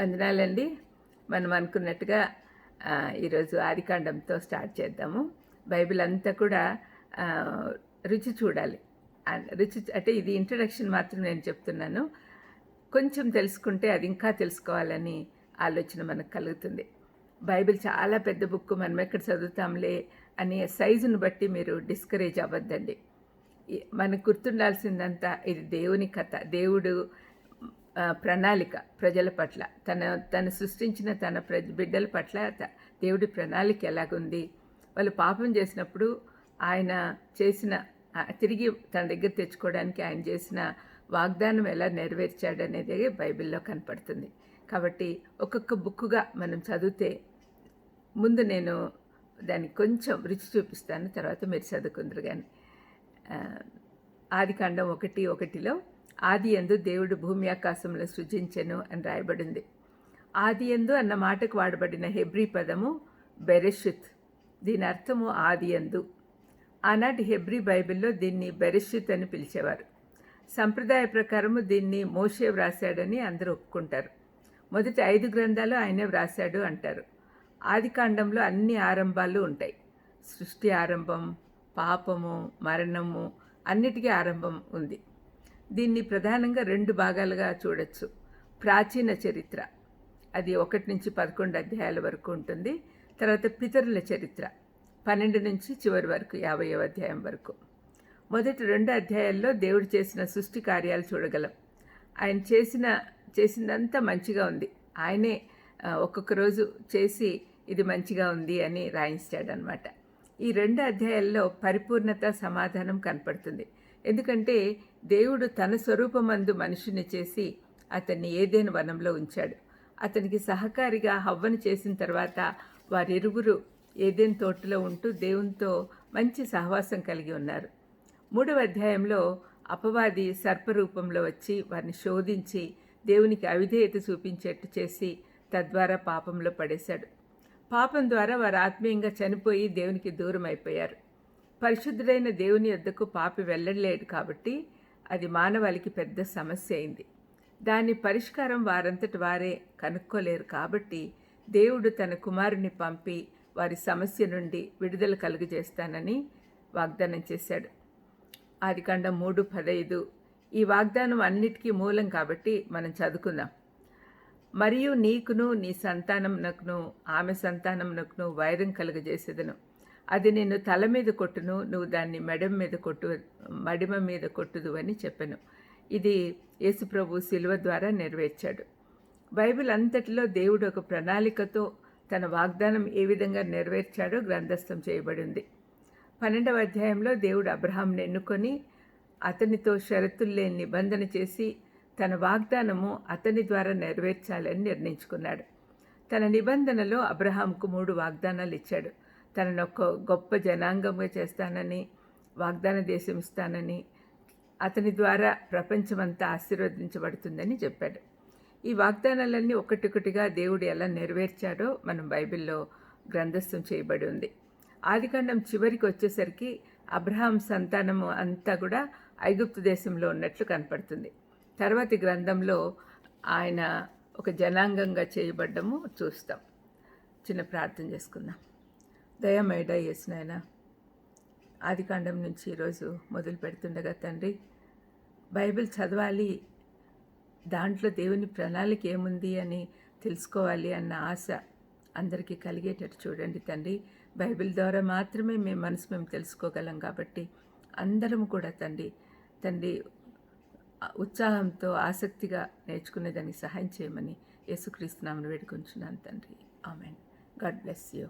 వందనాలండి. మనం అనుకున్నట్టుగా ఈరోజు ఆదికాండంతో స్టార్ట్ చేద్దాము. బైబిల్ అంతా కూడా రుచి చూడాలి. రుచి అంటే ఇది ఇంట్రడక్షన్ మాత్రం నేను చెప్తున్నాను. కొంచెం తెలుసుకుంటే అది ఇంకా తెలుసుకోవాలని ఆలోచన మనకు కలుగుతుంది. బైబిల్ చాలా పెద్ద బుక్ మనం ఎక్కడ చదువుతాంలే అనే సైజును బట్టి మీరు డిస్కరేజ్ అవ్వద్దండి. మనకు గుర్తుండాల్సిందంతా ఇది దేవుని కథ. దేవుడు ప్రణాళిక ప్రజల పట్ల. తన తను సృష్టించిన తన ప్రజ బిడ్డల పట్ల దేవుడి ప్రణాళిక ఎలాగుంది? వాళ్ళు పాపం చేసినప్పుడు ఆయన చేసిన తిరిగి తన దగ్గర తెచ్చుకోవడానికి ఆయన చేసిన వాగ్దానం ఎలా నెరవేర్చాడు అనేది బైబిల్లో కనపడుతుంది. కాబట్టి ఒక్కొక్క బుక్కుగా మనం చదివితే ముందు నేను దానికి కొంచెం రుచి చూపిస్తాను తర్వాత మీరు చదువుకుందరు కానీ ఆది కాండం ఒకటి ఒకటిలో ఆది ఎందు దేవుడు భూమి ఆకాశంలో సృజించెను అని రాయబడింది. ఆది ఎందు అన్న మాటకు వాడబడిన హెబ్రీ పదము బెరెషిత్. దీని అర్థము ఆది ఎందు ఆనాటి హెబ్రీ బైబిల్లో దీన్ని బెరెషిత్ అని పిలిచేవారు. సంప్రదాయ ప్రకారము దీన్ని మోషే వ్రాసాడని అందరూ ఒప్పుకుంటారు. మొదటి ఐదు గ్రంథాలు ఆయనే వ్రాసాడు అంటారు. ఆది కాండంలో అన్ని ఆరంభాలు ఉంటాయి. సృష్టి ఆరంభం పాపము మరణము అన్నిటికీ ఆరంభం ఉంది. దీన్ని ప్రధానంగా రెండు భాగాలుగా చూడొచ్చు. ప్రాచీన చరిత్ర అది ఒకటి నుంచి పదకొండు అధ్యాయాల వరకు ఉంటుంది. తర్వాత పితరుల చరిత్ర పన్నెండు నుంచి చివరి వరకు యాభైవ అధ్యాయం వరకు. మొదటి రెండు అధ్యాయాల్లో దేవుడు చేసిన సృష్టి కార్యాలు చూడగలం. ఆయన చేసిన చేసిందంతా మంచిగా ఉంది. ఆయనే ఒక్కొక్క రోజు చేసి ఇది మంచిగా ఉంది అని రాయించాడనమాట ఈ రెండు అధ్యాయాల్లో పరిపూర్ణత సమాధానం కనపడుతుంది. ఎందుకంటే దేవుడు తన స్వరూపమందు మనిషిని చేసి అతన్ని ఏదైనా వనంలో ఉంచాడు. అతనికి సహకారిగా హవ్వను చేసిన తర్వాత వారిరువురు ఏదైనా తోటలో ఉంటూ దేవునితో మంచి సహవాసం కలిగి ఉన్నారు. మూడవ అధ్యాయంలో అపవాది సర్పరూపంలో వచ్చి వారిని శోధించి దేవునికి అవిధేయత చూపించేట్టు చేసి తద్వారా పాపంలో పడేశాడు. పాపం ద్వారా వారు ఆత్మీయంగా చనిపోయి దేవునికి దూరం అయిపోయారు. పరిశుద్ధుడైన దేవుని యొద్దకు పాపి వెళ్ళలేడు కాబట్టి అది మానవాళికి పెద్ద సమస్య అయింది. దాని పరిష్కారం వారంతటి వారే కనుక్కోలేరు కాబట్టి దేవుడు తన కుమారుని పంపి వారి సమస్య నుండి విడుదల కలుగజేస్తానని వాగ్దానం చేశాడు. ఆదికాండం మూడు పదైదు ఈ వాగ్దానం అన్నిటికీ మూలం కాబట్టి మనం చదువుకుందాం. మరియు నీకును నీ సంతానమునకును ఆమె సంతానమునకును వైరం కలుగజేసేదను. అది నిన్ను తల మీద కొట్టును నువ్వు దాన్ని మెడం మీద కొట్టు మడిమ మీద కొట్టుదు అని చెప్పాను. ఇది యేసుప్రభు శిలువ ద్వారా నెరవేర్చాడు. బైబిల్ అంతటిలో దేవుడు ఒక ప్రణాళికతో తన వాగ్దానం ఏ విధంగా నెరవేర్చాడో గ్రంథస్థం చేయబడింది. పన్నెండవ అధ్యాయంలో దేవుడు అబ్రహాంను ఎన్నుకొని అతనితో షరతులు లేని నిబంధన చేసి తన వాగ్దానము అతని ద్వారా నెరవేర్చాలని నిర్ణయించుకున్నాడు. తన నిబంధనలో అబ్రహాంకు మూడు వాగ్దానాలు ఇచ్చాడు. తనను ఒక గొప్ప జనాంగంగా చేస్తానని వాగ్దాన దేశం ఇస్తానని అతని ద్వారా ప్రపంచమంతా ఆశీర్వదించబడుతుందని చెప్పాడు. ఈ వాగ్దానాలన్నీ ఒకటికొకటిగా దేవుడు ఎలా నెరవేర్చాడో మనం బైబిల్లో గ్రంథస్థం చేయబడి ఉంది. ఆదికాండం చివరికి వచ్చేసరికి అబ్రహాం సంతానము అంతా కూడా ఐగుప్తు దేశంలో ఉన్నట్లు కనపడుతుంది. తర్వాతి గ్రంథంలో ఆయన ఒక జనాంగంగా చేయబడ్డము చూస్తాం. చిన్న ప్రార్థన చేసుకుందాం. దయమైడ నాయన ఆదికాండం నుంచి ఈరోజు మొదలు పెడుతుండగా తండ్రి బైబిల్ చదవాలి దాంట్లో దేవుని ప్రణాళిక ఏముంది అని తెలుసుకోవాలి అన్న ఆశ అందరికీ కలిగేటట్టు చూడండి తండ్రి. బైబిల్ ద్వారా మాత్రమే మేము మనసు మేము తెలుసుకోగలం కాబట్టి అందరం కూడా తండ్రి తండ్రి ఉత్సాహంతో ఆసక్తిగా నేర్చుకునే దానికి సహాయం చేయమని యేసుక్రీస్తు నామను వేడుకొంచున్నాను తండ్రి. ఆమెన్. God bless you.